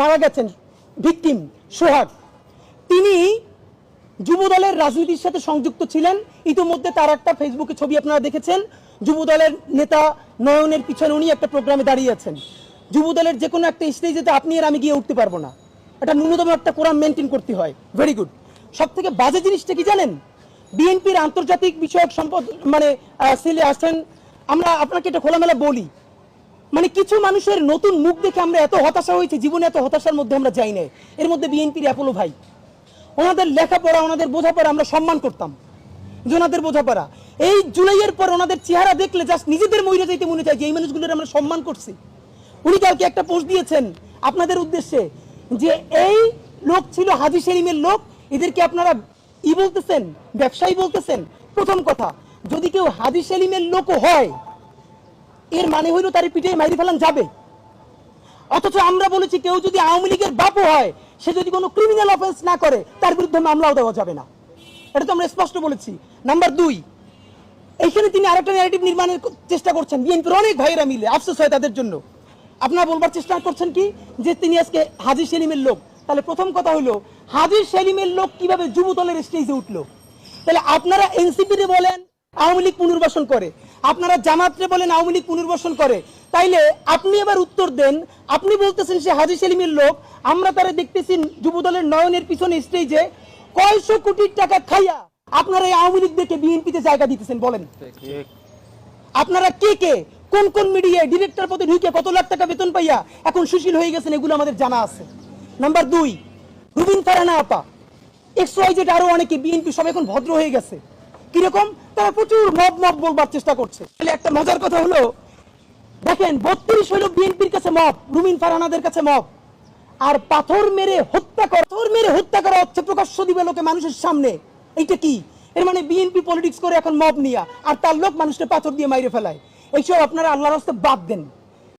মারা গেছেন ভিকটিম সোহাগ। তিনি যুবদলের রাজনীতির সাথে সংযুক্ত ছিলেন। ইতিমধ্যে তার একটা ফেসবুকে ছবি আপনারা দেখেছেন। যুবদলের নেতা নয়নের পিছনে উনি একটা প্রোগ্রামে দাঁড়িয়ে আছেন। যুবদলের যে কোনো একটা স্টেজেতে আপনি আর আমি গিয়ে উঠতে পারব না। এটা ন্যূনতম একটা কোরআন মেনটেন করতে হয়। ভেরি গুড সব থেকে বাজে জিনিসটা কি জানেন? বিএনপির আন্তর্জাতিক বিষয়ক সম্পদ মানে সেলে আসছেন আমরা আপনাকে এটা খোলামেলা বলি। মানে কিছু মানুষের নতুন মুখ দেখে আমরা এত হতাশা হয়েছে, জীবনে এত হতাশার মধ্যে আমরা যাই না এর মধ্যে বিএনপির অ্যাপোলো ভাই। ওনাদের লেখাপড়া, ওনাদের বোঝাপড়া আমরা সম্মান করতাম। যে ওনাদের বোঝাপড়া। এই জুলাইয়ের পর ওনাদের চেহারা দেখলে জাস্ট নিজেদের মহিলা যাইতে মনে চায় যে এই মানুষগুলোর আমরা সম্মান করছি। উনি কালকে একটা পোস্ট দিয়েছেন আপনাদের উদ্দেশ্যে যে এই লোক ছিল হাজি সেলিমের লোক, এদেরকে আপনারা ই বলতেছেন, ব্যবসায়ী বলতেছেন, প্রথম কথা। যদি কেউ হাজি সেলিমের লোকও হয় এর মানে হইল তার পিঠে মারি ফেলান যাবে। অথচ আমরা বলেছি কেউ যদি আওয়ামী লীগের বাপও হয়, সে যদি কোনো ক্রিমিনাল অফেন্স না করে, তার বিরুদ্ধে মামলাও দেওয়া যাবে না। এটা তো আমরা স্পষ্ট বলেছি। নাম্বার দুই, এইখানে তিনি আরেকটা ন্যারেটিভ নির্মাণের চেষ্টা করছেন। বিএনপির অনেক ভাইয়েরা মিলে, আফসোস হয় তাদের জন্য। আপনারা বলবার চেষ্টা করছেন কি? যে তিনি আজকে হাজির সেলিমের লোক। তাহলে প্রথম কথা হলো হাজির সেলিমের লোক কীভাবে যুবদলের স্টেজে উঠল? তাহলে আপনারা এনসিপিতে বলেন, আওয়ামী লীগ পুনর্বাসন করে। আপনারা জামাতরে বলেন আওয়ামী লীগ পুনর্বাসন করে। তাইলে আপনি এবার উত্তর দেন। আপনি বলতেছেন সে হাজি সেলিমের লোক। আমরা তারা দেখতেছি যুবদলের নয়নের পিছনে স্টেজে কয়শো কোটি টাকা খাইয়া আপনারা এই আওয়ামী বিএনপিতে জায়গা দিতেছেন, বলেন। আপনারা কে কে? কোন কোন মিডিয়ায় ডিরেক্টর পদে ঢুকে কত লাখ টাকা বেতন পাইয়া এখন সুশীল হয়ে গেছেন, এগুলো আমাদের জানা আছে। নাম্বার দুই, রুবিন ফারানা আপা। এক্স ওয়াই জেড আরও অনেকে বিএনপি সব এখন ভদ্র হয়ে গেছে। কীরকম? তারা প্রচুর মব মব বলবার চেষ্টা করছে। তাহলে একটা মজার কথা হলো, দেখেন, বত্রিশ হলো বিএনপির কাছে মব রুমিন ফারানাদের কাছে মব আর পাথর মেরে হত্যা করা পাথর মেরে হত্যা করা হচ্ছে প্রকাশ্য দিবে লোকে মানুষের সামনে। এইটা কি? এর মানে বিএনপি পলিটিক্স করে এখন মব নিয়া, আর তার লোক মানুষকে পাথর দিয়ে মাইরে ফেলায়। এইসব আপনারা আল্লাহর রাস্তা বাদ দেন।